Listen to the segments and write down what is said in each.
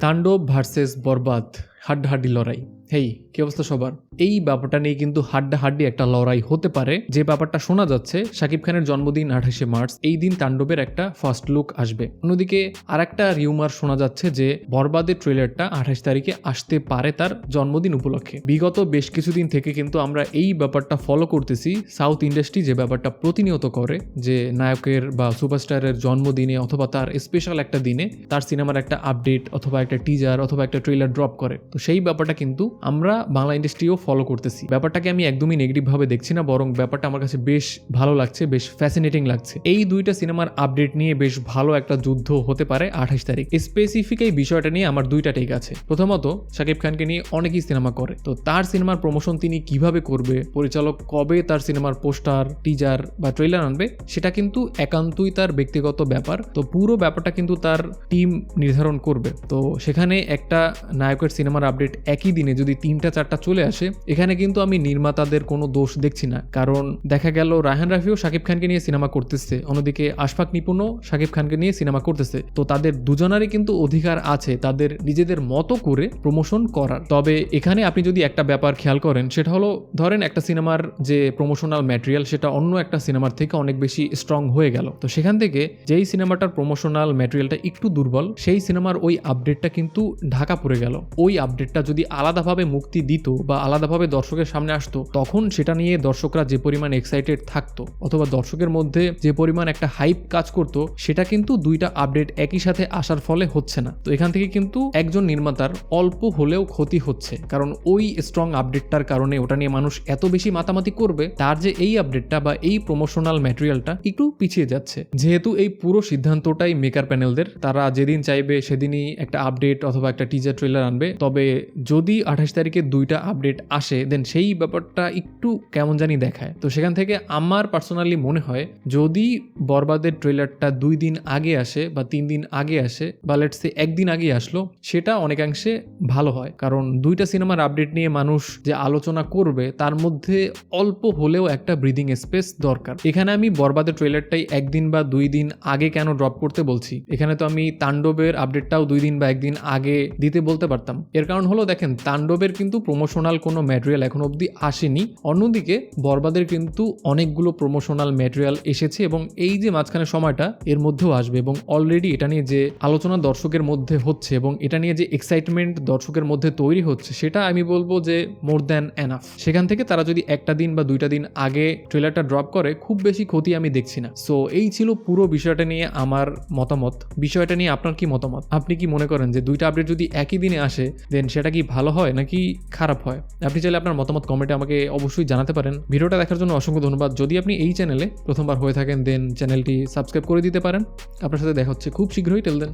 তাণ্ডব ভার্সেস বরবাদ। হাড্ডাহাড্ডি লড়াই। হেই, কি অবস্থা সবার? এই ব্যাপারটা নিয়ে কিন্তু হাড্ডাহাড্ডি একটা লড়াই হতে পারে। যে ব্যাপারটা শোনা যাচ্ছে, শাকিব খানের জন্মদিন আঠাশে মার্চ, এই দিন তাণ্ডবের একটা ফার্স্ট লুক আসবে। অন্যদিকে আর একটা রিউমার শোনা যাচ্ছে যে, বরবাদের ট্রেলারটা আঠাশ তারিখে আসতে পারে তার জন্মদিন উপলক্ষে। বিগত বেশ কিছুদিন থেকে কিন্তু আমরা এই ব্যাপারটা ফলো করতেছি। সাউথ ইন্ডাস্ট্রি যে ব্যাপারটা প্রতিনিয়ত করে, যে নায়কের বা সুপারস্টারের জন্মদিনে অথবা তার স্পেশাল একটা দিনে, তার সিনেমার একটা আপডেট অথবা একটা টিজার অথবা একটা ট্রেলার ড্রপ করে। তো সেই ব্যাপারটা কিন্তু আমরা বাংলা ইন্ডাস্ট্রিও ফলো করতেছি। ব্যাপারটাকে আমি একদমই নেগেটিভ ভাবে দেখছি না, বরং ব্যাপারটা আমার কাছে বেশ ভালো লাগছে, বেশ ফ্যাসিনেটিং লাগছে। এই দুইটা সিনেমার আপডেট নিয়ে বেশ ভালো একটা যুদ্ধ হতে পারে আঠাশ তারিখ। স্পেসিফিক এই বিষয়টা নিয়ে আমার দুইটা টেক আছে। প্রথমত শাকিব খানকে নিয়ে অনেকেই সিনেমা করে। তো তার সিনেমার প্রমোশন তিনি কীভাবে করবে, পরিচালক কবে তার সিনেমার পোস্টার টিজার বা ট্রেলার আনবে, সেটা কিন্তু একান্তই তার ব্যক্তিগত ব্যাপার। তো পুরো ব্যাপারটা কিন্তু তার টিম নির্ধারণ করবে। তো সেখানে একটা নায়কের সিনেমার আপডেট একই দিনে যদি তিনটা, চারটা চলে আসে, এখানে কিন্তু আমি নির্মাতাদের কোনো দোষ দেখছি না। কারণ দেখা গেল রায়হান রাফিও শাকিব খানকে নিয়ে সিনেমা করতেছে, অন্যদিকে আশফাক নিপুণও শাকিব খানকে নিয়ে সিনেমা করতেছে। তো তাদের দুজনারই কিন্তু অধিকার আছে, তাদের নিজেদের মতো করে প্রমোশন করার। তবে এখানে আপনি যদি একটা ব্যাপার খেয়াল করেন, সেটা হলো, ধরেন একটা সিনেমার যে প্রমোশনাল ম্যাটেরিয়াল সেটা অন্য একটা সিনেমার থেকে অনেক বেশি স্ট্রং হয়ে গেল। তো সেখান থেকে যেই সিনেমাটার প্রমোশনাল ম্যাটেরিয়ালটা একটু দুর্বল, সেই সিনেমার ওই আপডেটটা কিন্তু ঢাকা পড়ে গেল। ওই আপডেটটা যদি আলাদাভাবে মুক্তি দিত বা আলাদাভাবে দর্শকের সামনে আসতো, তখন সেটা নিয়ে দর্শকরা যে পরিমাণ এক্সাইটেড থাকতো অথবা দর্শকের মধ্যে যে পরিমাণ একটা হাইপ কাজ করতো, সেটা কিন্তু দুইটা আপডেট একই সাথে আসার ফলে হচ্ছে না। তো এখান থেকে কিন্তু একজন নির্মাতার অল্প হলেও ক্ষতি হচ্ছে। কারণ ওই স্ট্রং আপডেটটার কারণে ওটা নিয়ে মানুষ এত বেশি মাতামাতি করবে, তার যে এই আপডেটটা বা এই প্রমোশনাল ম্যাটেরিয়ালটা একটু পিছিয়ে যাচ্ছে। যেহেতু এই পুরো সিদ্ধান্তটাই মেকার প্যানেলদের তারা যেদিন চাইবে সেদিনই একটা আপডেট অথবা একটা টিজার ট্রেলার আনবে, তবে যদি আঠাশ তারিখে দুইটা আপডেট আসে দেন সেই ব্যাপারটা একটু কেমন জানি দেখায়। তো সেখান থেকে আমার পার্সোনালি মনে হয়, যদি বরবাদের ট্রেলারটা দুই দিন আগে আসে বা তিন দিন আগে আসে, বা লেটসে একদিন আগে আসলো, সেটা অনেকাংশে ভালো হয়। কারণ দুইটা সিনেমার আপডেট নিয়ে মানুষ যে আলোচনা করবে, তার মধ্যে অল্প হলেও একটা ব্রিদিং স্পেস দরকার। এখানে আমি বরবাদের ট্রেলারটাই একদিন বা দুই দিন আগে কেন ড্রপ করতে বলছি? এখানে তো আমি তাণ্ডবের আপডেটটাও দুই দিন বা একদিন আগে দিতে বলতে পারতাম। এর কারণ হলো দেখেন, তাণ্ডবের কিন্তু প্রমোশনাল কোনো ম্যাটেরিয়াল এখন অবধি আসেনি। অন্যদিকে, বরবাদের কিন্তু অনেকগুলো প্রমোশনাল ম্যাটেরিয়াল এসেছে এবং এই যে মাঝখানে সময়টা এর মধ্যেও আসবে এবং অলরেডি এটা নিয়ে যে আলোচনা দর্শকের মধ্যে হচ্ছে এবং এটা নিয়ে যে এক্সাইটমেন্ট দর্শকের মধ্যে তৈরি হচ্ছে, সেটা আমি বলব যে মোর দ্যান এনাফ সেখান থেকে তারা যদি একটা দিন বা দুইটা দিন আগে ট্রেলারটা ড্রপ করে, খুব বেশি ক্ষতি আমি দেখছি না। সো এই ছিল পুরো বিষয়টা নিয়ে আমার মতামত। বিষয়টা নিয়ে আপনার কি মতামত? আপনি কি মনে করেন যে দুইটা আপডেট যদি একই দিনে আসে দেন সেটা কি ভালো হয় নাকি খারাপ হয়? আপনি চাইলে আপনার মতামত কমেন্টে আমাকে অবশ্যই জানাতে পারেন। ভিডিওটা দেখার জন্য অসংখ্য ধন্যবাদ। যদি আপনি এই চ্যানেলে প্রথমবার হয়ে থাকেন দেন চ্যানেলটি সাবস্ক্রাইব করে দিতে পারেন। আপনার সাথে দেখা হচ্ছে খুব শীঘ্রই। Till then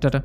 tata.